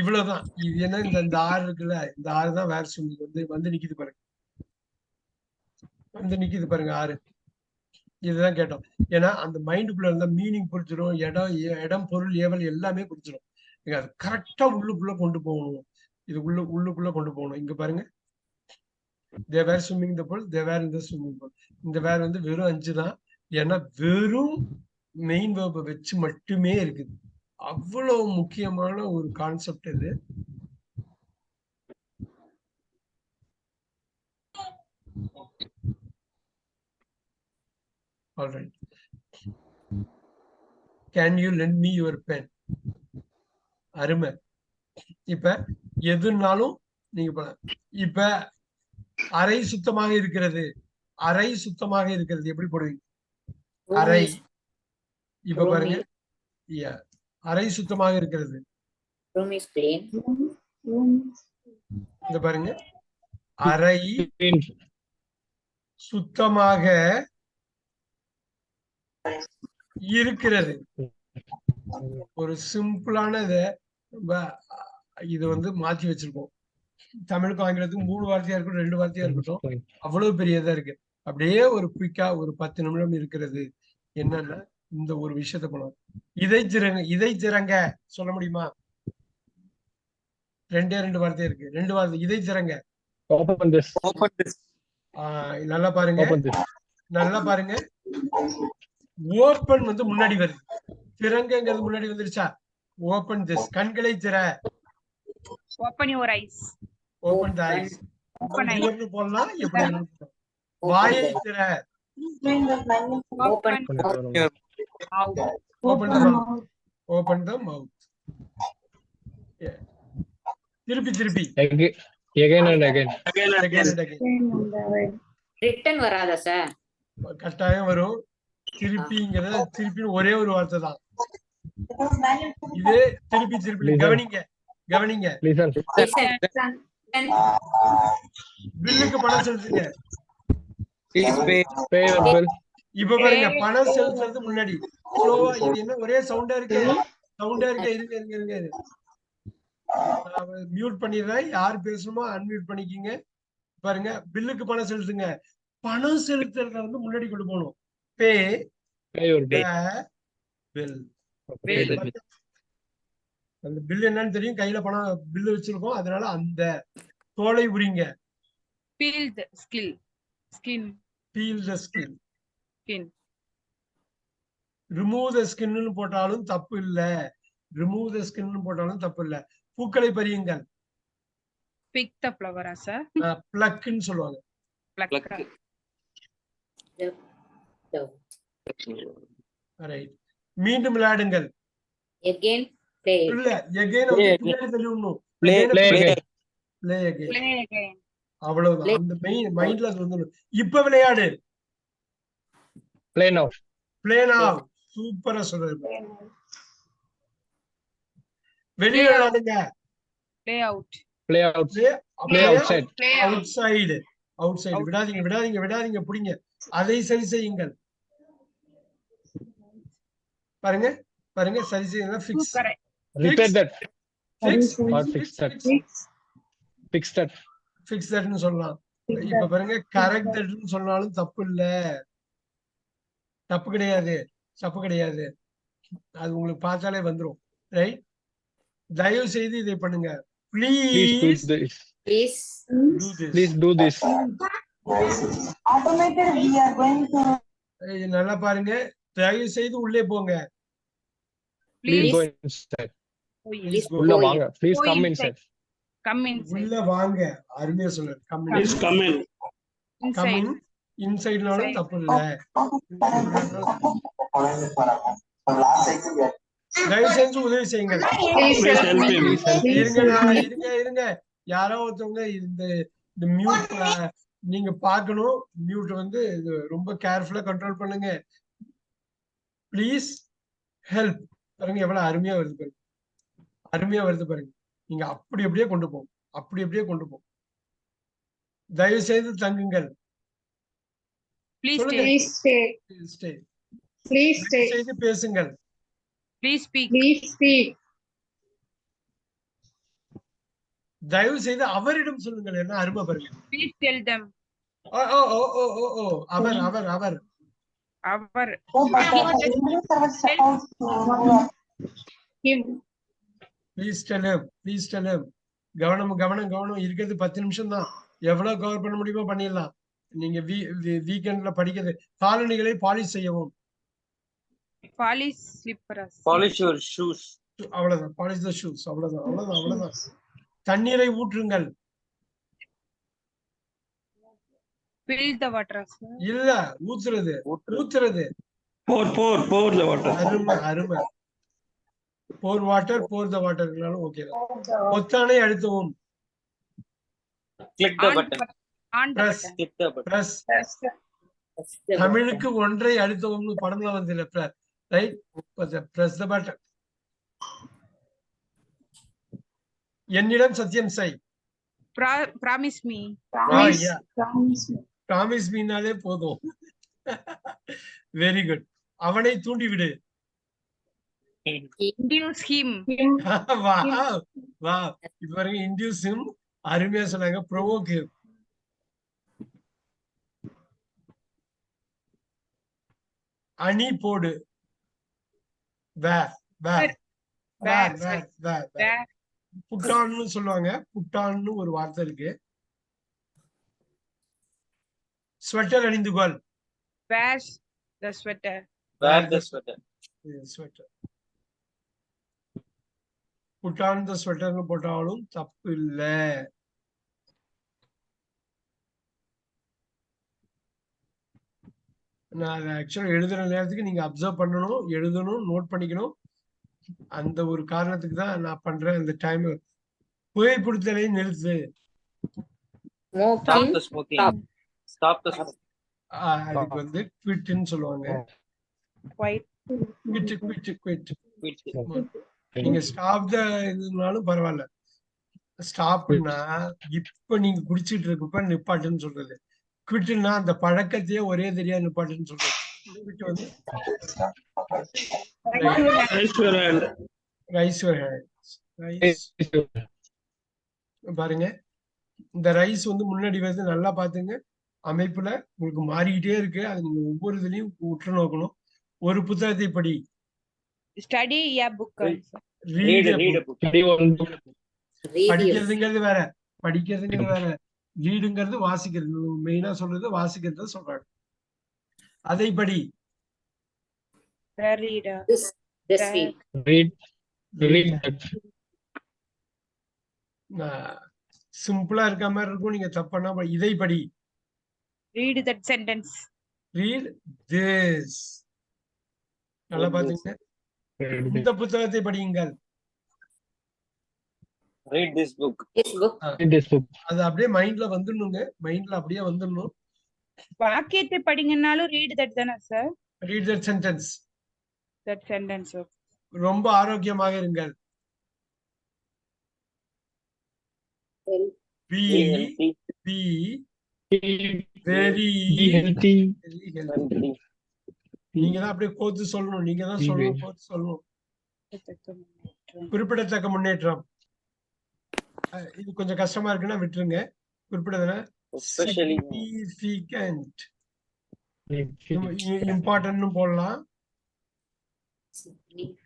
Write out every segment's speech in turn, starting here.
இவ்வளவுதான். இது என்ன இந்த இந்த ஆறு இருக்குல்ல இந்த ஆறு தான் வேற சொல்லி வந்து வந்து நிக்குது பாருங்க. வந்து நிக்குது பாருங்க ஆறு. இதுதான் கேட்டோம். ஏன்னா அந்த மைண்டுக்குள்ள இருந்தா மீனிங் புரிஞ்சிடும் இடம் இடம் பொருள் ஏவல் எல்லாமே புரிஞ்சிடும் நீங்க அது கரெக்டா உள்ளுக்குள்ள கொண்டு போகணும். இது உள்ள உள்ளுக்குள்ள கொண்டு போகணும். இங்க பாருங்க. தேவேர் ஸ்விம்மிங் த பூல் தேவேர் இந்த ஸ்விம்மிங் போல் இந்த வேர் வந்து வெறும் அஞ்சு தான் ஏன்னா வெறும் மெயின் வேர்பை வச்சு மட்டுமே இருக்குது. அவ்வளவு முக்கியமான ஒரு கான்செப்ட் இது. Alright can you lend me your pen அருமை. இப்ப எதுனாலும் நீங்க. இப்ப அறை சுத்தமாக இருக்கிறது. அறை சுத்தமாக இருக்கிறது. எப்படி போடுவீங்க? அறை. இப்ப பாருங்க. அறை சுத்தமாக இருக்கிறது. இந்த பாருங்க. அறை சுத்தமாக இருக்கிறது. ஒரு சிம்பிளான இத ரொம்ப இது வந்து மாத்தி வச்சிருக்கோம். தமிழுக்கும் ஆங்கிலத்துக்கும் மூணு வார்த்தையா இருக்கட்டும் ரெண்டு வார்த்தையா இருக்கட்டும் அவ்வளவு பெரியதா இருக்கு. அப்படியே ஒரு குயிக்கா ஒரு பத்து நிமிடம் இருக்கிறது. என்னன்னா இந்த ஒரு விஷயத்த பண்ணலாம் இதை திறங்க இதை திறங்க சொல்ல முடியுமா? ரெண்டே ரெண்டு வார்த்தை இருக்கு. ரெண்டு வார்த்தை இதை. ஆஹ் நல்லா பாருங்க. நல்லா பாருங்க. ஓப்பன் வந்து முன்னாடி வருது. திறங்கங்கிறது முன்னாடி வந்துருச்சா? ஓப்பன் திஸ் கண்களை திற. Open your eyes. Open the eyes eyes. போடலாம்? எப்படி. வாயை திற. Open. Open the mouth open the mouth திருப்பி திருப்பி. Again, again and again. Again and again. Return வராதா சார் கட்டாயம் வரும். திருப்பிங்கிறத திருப்பி ஒரே ஒரு வார்த்தை தான். இது திருப்பி திருப்பி. கவனிங்க கவனிங்க. பில்லுக்கு பணம் செலுத்துங்க. இப்ப பாருங்க பணம் செலுத்துறது முன்னாடி ஸ்லோவா இது என்ன ஒரே சவுண்டா இருக்கு. சவுண்டா இருக்கு இருங்க இருங்க இருங்க மியூட் பண்ணிடுறேன் யார் பேசணுமோ அன்மியூட் பண்ணிக்கிங்க. பாருங்க பில்லுக்கு பணம் செலுத்துங்க. பணம் செலுத்துறத வந்து முன்னாடி கொண்டு போகணும். Pay Pay your bill. Bill. அந்த பில் என்னன்னு தெரியும். கையில பணம் பில்லு வச்சிருக்கோம். அதனால அந்த தோலை உரிங்க. Skill. Skin. Peel the skin Skin. Remove the skin போட்டாலும் தப்பு இல்ல ரிமூவ் த ஸ்கின்னு போட்டாலும் தப்பு இல்ல பூக்களை பறியுங்கள் Pick the flower, ah, sir. பிளக்குன்னு சொல்லுவாங்க. ரைட் மீண்டும் விளையாடுங்கள் Again, play. இல்ல Play again. பின்னாடி விடணும் Play, play again. Play again Play again. அவ்வளவுதான் Play. அந்த மெயின் மைண்ட்ல வந்துடும் இப்ப விளையாடு Play now. பிளேனா சூப்பரா சொல்றது வெளியே Play outside. Play out. Outside outside Outside. விடாதீங்க விடாதீங்க விடாதீங்க பிடிங்க. அதை சரி செய்யுங்கள். பாருங்க பாருங்க சரி செய்யுங்க. Fix. Repair that. Fix Or fix. That. Fix. That. Fix தட்னு சொல்லலாம். இப்ப பாருங்க கரெக்ட் தட்னு சொன்னாலும் தப்பு இல்ல. தப்பு கிடையாது. தப்பு கிடையாது அது உங்களுக்கு பார்த்தாலே வந்துரும் ரைட் தயவு செய்து இதை பண்ணுங்க ப்ளீஸ் நல்லா பாருங்க தயவு செய்து உள்ளே போங்க. உள்ள வாங்க. Inside. inside. Come inside. உள்ள வாங்க அருமையா சொல்லுங்க கம்மி in. Inside. கம்மிங் இன்சைட்னாலும். தப்பு இல்ல. தயவு செஞ்சு உதவி help. இருங்க இருங்க இருங்க யாரோ ஒருத்தவங்க இந்த இந்த மியூட் நீங்க பார்க்கணும். மியூட் வந்து இது ரொம்ப கேர்ஃபுல்லா கண்ட்ரோல் பண்ணுங்க. ப்ளீஸ் ஹெல்ப் பாருங்க எவ்வளவு அருமையா வருது பாருங்க. அருமையா வருது பாருங்க. நீங்க அப்படி அப்படியே கொண்டு போகும் அப்படி அப்படியே கொண்டு போகும் தயவு செய்து தங்குங்கள். Please சொல்லுங்க. stay. please stay, Stay. please stay, தயவு செய்து பேசுங்கள் Please speak. please speak, தயவு செய்து அவரிடம் சொல்லுங்கள் என்ன அருமை பாருங்க Please tell them. ஓ ஓ ஓ ஓ ஓ ஓ அவர் அவர் அவர். Him. Please tell them please tell them கவனம் கவனம் கவனம் இருக்கிறது பத்து நிமிஷம் தான் எவ்வளவு கவர் பண்ண முடியுமோ பண்ணிடலாம் நீங்க வீ வீக்கெண்ட்ல படிக்கிறது காலணிகளை பாலிஷ் செய்யவும். அவ்வளவுதான். பாலிஷ் த ஷூஸ் அவ்வளவுதான். அவ்வளவுதான். அவ்வளவுதான். தண்ணீரை ஊற்றுங்கள். இல்ல ஊத்துறது. ஊத்துறது. Pour, pour, pour the water. அருமை அருமை. போர் வாட்டர் போர் த வாட்டர்னாலும் ஓகே தான். பொத்தானை அழுத்தவும். Click the On தமிழுக்கு ஒன்றை அழுத்தவும்னு படம்ல வந்து இல்ல ரைட் பிரஸ் த பட்டன் என்னிடம் சத்தியம் செய். Promise me. ப்ராமிஸ் மீனாலே போதும். வெரி குட் அவனை தூண்டிவிடு. Him. Him. வா வா இப்ப பாருங்க இன்டியூஸும் அருமையா சொன்னாங்க. ப்ரொவோக் அணி போடு. வேர் வேர் வேர் வேர் வேர் Where? புட்டான்னு சொல்லுவாங்க. புட்டான்னு ஒரு வார்த்தை இருக்கு. ஸ்வெட்டர் அணிந்து கொள். Where's the sweater? Wear the sweater. Sweater put on the ஸ்வெட்டர்னு போட்டாலும் தப்பு இல்ல. நான் ஆக்சுவலா எழுதுற நேரத்துக்கு நீங்க அப்சர்வ் பண்ணணும் எழுதணும் நோட் பண்ணிக்கணும். அந்த ஒரு காரணத்துக்கு தான் நான் பண்றேன் அந்த டைம் புகைப்பிடித்தலை நிறுத்து. அதுக்கு வந்து குவிட்னு சொல்லுவாங்க. Quit quit quit. நீங்க ஸ்டாப் த இதுனாலும் பரவாயில்ல. ஸ்டாப்னா இப்ப நீங்க குடிச்சிட்டு இருக்கப்ப நிப்பாட்டுன்னு சொல்றது. குவிட்டுனா அந்த பழக்கத்தையே ஒரே தெரியா நிப்பாட்டுன்னு ரைஸ் பாருங்க. இந்த ரைஸ் வந்து முன்னாடி வந்து நல்லா பாத்துங்க அமைப்புல உங்களுக்கு மாறிக்கிட்டே இருக்கு. அது நீங்க ஒவ்வொரு இதுலயும் உற்று நோக்கணும். ஒரு புத்தகத்தை படி. Your- படிக்கிறதுங்கிறது வேற. படிக்கிறதுங்கிறது வேற. ரீடுங்கிறது வாசிக்கிறது. மெயினா சொல்றது வாசிக்கிறது சொல்றாங்க. அதை படி. சிம்பிளா இருக்க மாதிரி இருக்கும். நீங்க தப்பண்ணா இதை படி Read that sentence. Read this நல்லா Read this. பாத்துங்க இந்த புத்தகத்தை படியுங்கள். Read this book. This book. this book. அது அப்படியே மைண்ட்ல வந்துடணுங்க. மைண்ட்ல அப்படியே வந்துடணும். வாக்கியத்தை படிங்கனாலும் read that தானே sir read that sentence that sentence ரொம்ப ஆரோக்கியமாக இருங்கள். பி. Be very healthy. நீங்க தான் அப்படியே கோத்து சொல்லணும். நீங்க தான் சொல்லணும் கோத்து சொல்லணும். குறிப்பிடத்தக்க முன்னேற்றம். இது கொஞ்சம் கஷ்டமா இருக்குன்னா விட்டுருங்க. Especially. significant. இம்பார்ட்டன்ட்னு போடலாம்.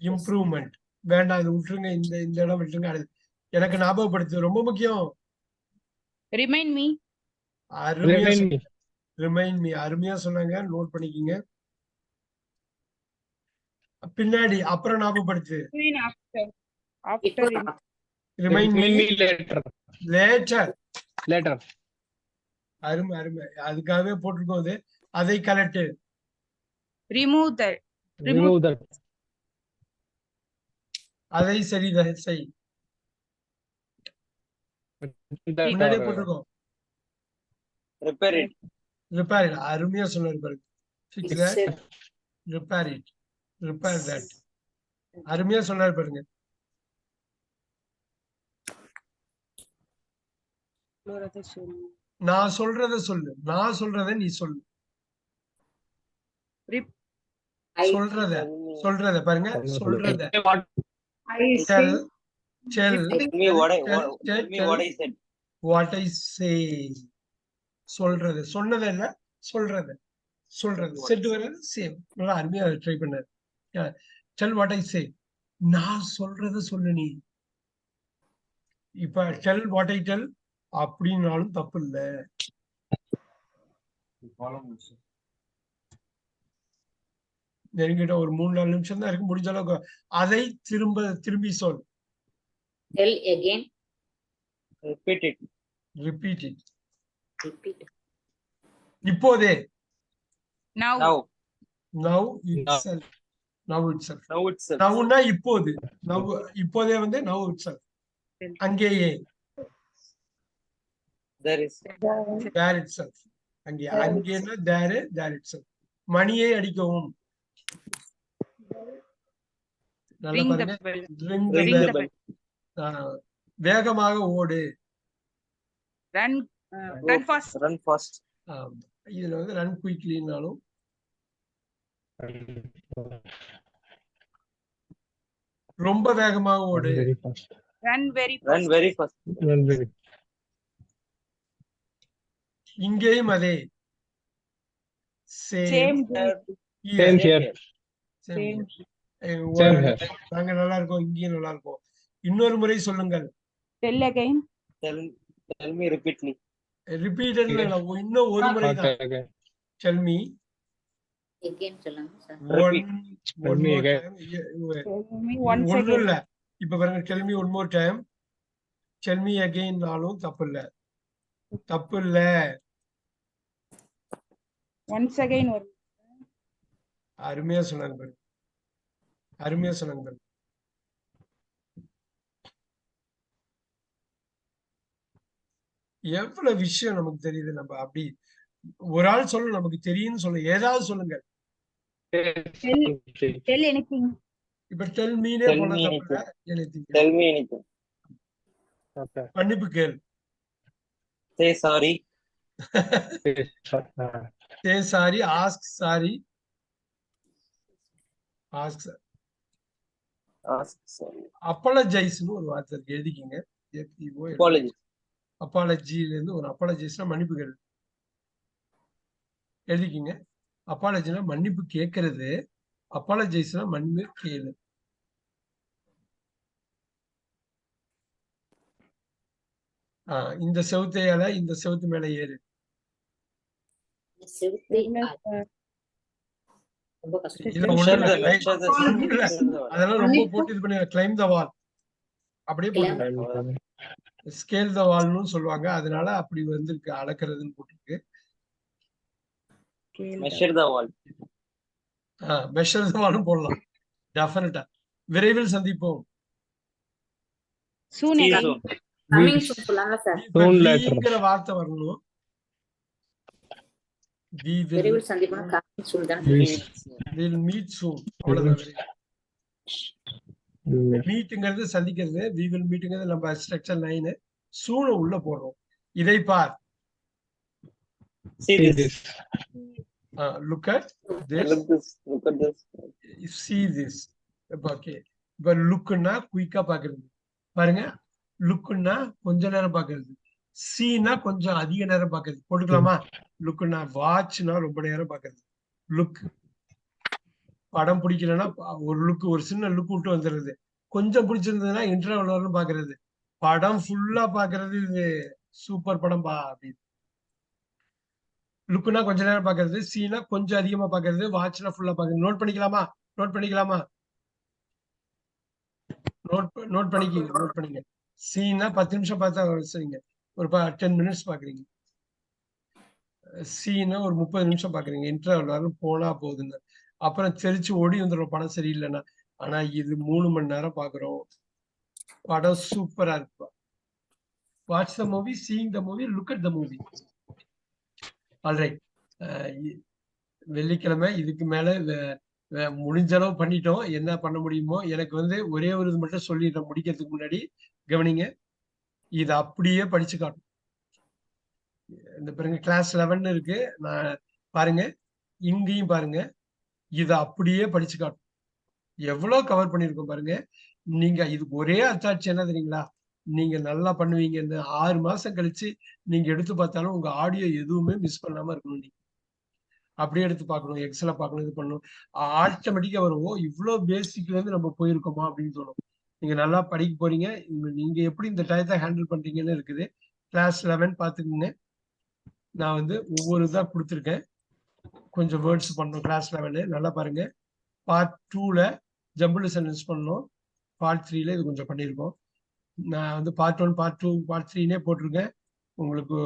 இம்ப்ரூவ்மெண்ட் வேண்டாம் இது விட்டுருங்க இந்த இந்த இடம் விட்டுருங்க அடுத்து. எனக்கு ஞாபகப்படுத்து ரொம்ப முக்கியம். Remind me. அருமையா. ரிமைண்ட் மீ அருமையா சொன்னாங்க நோட் பண்ணிக்கிங்க. பின்னாடி அப்புறம் ஞாபகப்படுத்து. Remind me Remind me later. Later Later. அருமை அருமை. அதுக்காகவே போட்டிருக்கோம் அது கலட்டு. Remove that. Remove that. அதை சரி செய் முன்னாடியே போட்டிருக்கோம். Repair it. ரிப்பேர் இட் அருமையா சொன்னாரு பாருங்க fix. Repair it repair that அருமையா சொன்னாரு பாருங்க. நான் சொல்றத சொல்லு. நான் சொல்றத நீ சொல்லு. சொல்றத. சொல்றத பாருங்க. சொல்றத. வாட் ஐ சே சொல்றது. சொன்னது இல்ல. சொல்றது. சொல்றது. செட்டு வர்றது சேம் நல்லா அருமையா ட்ரை பண்ணாரு டெல் வாட் ஐ சே நான் சொல்றத சொல்லு நீ. இப்ப டெல் வாட் ஐ டெல் அப்படின்னாலும் தப்பு இல்ல நெருங்கிட்ட ஒரு மூணு நாலு நிமிஷம் தான் இருக்கு. முடிஞ்ச அளவுக்கு அதை திரும்ப திரும்பி சொல். Tell again, Repeat it. Repeat it repeat. இப்போதே. Now, Now, now itself now itself now itself. நவ்னா இப்போது. நவ் இப்போதே வந்து நவ் இட் செல்ஃப் அங்கேயே. There is. There itself அங்கே அங்கேன்னா தேர் தேர் இட் செல்ஃப் மணியை அடிக்கவும் வேகமாக ஓடு uh, run fast. Run fast. ஆம். இதுல வந்து ரன் குயிக்லினாலும் ரொம்ப வேகமாக ஓடு Very fast. Run very Run fast. very fast. Run very. இங்கேயும் அதே Same. Same here. Same here. Same. Same here. நாங்க நல்லா இருக்கோம் இங்கேயும் நல்லா இருக்கோம் இன்னொரு முறை சொல்லுங்கள் Tell again. Tell, tell me repeatedly. Repeated இன்னும் ஒரு முறை தான். டெல் மீ Again சொல்லுங்க sir. One Repeat. One me more again. Tell me once ஒண்ணும் again. இல்ல இப்ப பாருங்க tell me one more time tell me அகைன்னாலும் தப்பு இல்ல தப்பு இல்ல Once again வரும். அருமையா சொன்னாங்க பாருங்க. அருமையா சொன்னாங்க பாருங்க. எவ்வளவு விஷயம் நமக்கு தெரியுது நம்ம அப்படி ஒரு ஆள் சொல்ல நமக்கு தெரியும்னு சொல்ல ஏதாவது சொல்லுங்க. இப்ப டெல் மீனே me தப்பு. மன்னிப்பு கேள். Sorry. Uh, say sorry ask sorry ask. அப்பாலஜைஸ்னு ஒரு வார்த்தை இருக்கு. எழுதிக்கிங்க. Apology. அப்பாலஜில இருந்து ஒரு அப்பாலஜைஸ்னா மன்னிப்பு கேள். எழுதிக்கிங்க. அப்பாலஜினா மன்னிப்பு கேட்கறது அப்பாலஜைஸ்னா மன்னிப்பு கேளு. ஆஹ் இந்த செவுத்தையால இந்த செவுத்து மேல ஏறு. அதெல்லாம் ரொம்ப போட்டு இது பண்ணி கிளைம் த வால் அப்படியே போட்டு ஸ்கேல் த வால்னு சொல்லுவாங்க. அதனால அப்படி வந்திருக்கு. அளக்கிறதுன்னு போட்டிருக்கு. Measure the wall. Measure the வாலும் போடலாம். டெஃபினட்டா விரைவில் சந்திப்போம். Soon. வார்த்தை வரணும். We will விரைவில் சந்திப்போம் கமிங் சொல் தான். Please. will meet soon. அவ்வளவுதான் Yeah. மீட்டுங்கிறது சந்திக்கிறது we will மீட்டுங்கிறது நம்ம ஸ்ட்ரக்சர் லைன் சூன உள்ள போடுறோம் இதை பார். See See this. this. Look at this. Look this. Look at this. see this okay இப்ப லுக்குன்னா குயிக்கா பாக்குறது பாருங்க. லுக்குன்னா கொஞ்ச நேரம் பாக்குறது. சீனா கொஞ்சம் அதிக நேரம் பாக்குறது. போட்டுக்கலாமா? லுக்குன்னா வாட்ச்னா ரொம்ப நேரம் பாக்குறது. லுக். படம் பிடிக்கலன்னா ஒரு லுக் ஒரு சின்ன லுக் விட்டு வந்துடுறது. கொஞ்சம் பிடிச்சிருந்ததுன்னா இன்டர்வல் வரணும் பாக்குறது. படம் ஃபுல்லா பாக்குறது இது சூப்பர் படம் பா அப்படின்னு. லுக்குனா கொஞ்ச நேரம் பாக்குறது சீனா கொஞ்சம் அதிகமா பாக்குறது வாட்ச்னா ஃபுல்லா பாக்குறது. நோட் பண்ணிக்கலாமா? நோட் பண்ணிக்கலாமா? நோட் நோட் பண்ணிக்கிங்க நோட் பண்ணிங்க சீனா பத்து நிமிஷம் பார்த்தா சரிங்க ஒரு டென் மினிட்ஸ் பாக்குறீங்க சீனா ஒரு முப்பது நிமிஷம் பாக்குறீங்க இன்டர்வல் வரும் போனா போகுதுன்னு அப்புறம் தெரிச்சு ஓடி வந்துடும் படம் சரியில்லைன்னா. ஆனா இது மூணு மணி நேரம் பாக்குறோம் படம் சூப்பரா இருப்பா watch the movie seeing the movie look at the movie alright வெள்ளிக்கிழமை இதுக்கு மேல முடிஞ்ச அளவு பண்ணிட்டோம். என்ன பண்ண முடியுமோ எனக்கு வந்து ஒரே ஒரு இது மட்டும் சொல்லிடுறேன் முடிக்கிறதுக்கு முன்னாடி கவனிங்க. இது அப்படியே படிச்சு காட்டும். இந்த பாருங்க கிளாஸ் லெவன் இருக்கு. நான் பாருங்க இங்கேயும் பாருங்க இதை அப்படியே படிச்சு காட்டும். எவ்வளோ கவர் பண்ணியிருக்கோம் பாருங்க. நீங்க இதுக்கு ஒரே அத்தாட்சி என்ன தெரியுங்களா? நீங்க நல்லா பண்ணுவீங்கன்னு ஆறு மாசம் கழிச்சு நீங்க எடுத்து பார்த்தாலும் உங்க ஆடியோ எதுவுமே மிஸ் பண்ணாம இருக்கணும் நீங்க அப்படியே எடுத்து பார்க்கணும் எக்ஸல பார்க்கணும் இது பண்ணணும். ஆட்டோமேட்டிக்கா வரும்? ஓ இவ்வளோ பேசிக்ல இருந்து நம்ம போயிருக்கோமா? அப்படின்னு தோணும். நீங்க நல்லா படிக்க போறீங்க. நீங்க எப்படி இந்த டயத்தை ஹேண்டில் பண்றீங்கன்னு இருக்குது. கிளாஸ் லெவன் பாத்துக்கோங்க நான் வந்து ஒவ்வொரு இதாக கொடுத்துருக்கேன். கொஞ்சம் வேர்ட்ஸ் பண்ணணும். கிளாஸ் லெவனு நல்லா பாருங்க. பார்ட் டூல ஜம்பிள் சென்டென்ஸ் பண்ணோம் பார்ட் த்ரீல இது கொஞ்சம் பண்ணியிருக்கோம். நான் வந்து part one part two part த்ரீனே போட்டிருக்கேன். உங்களுக்கு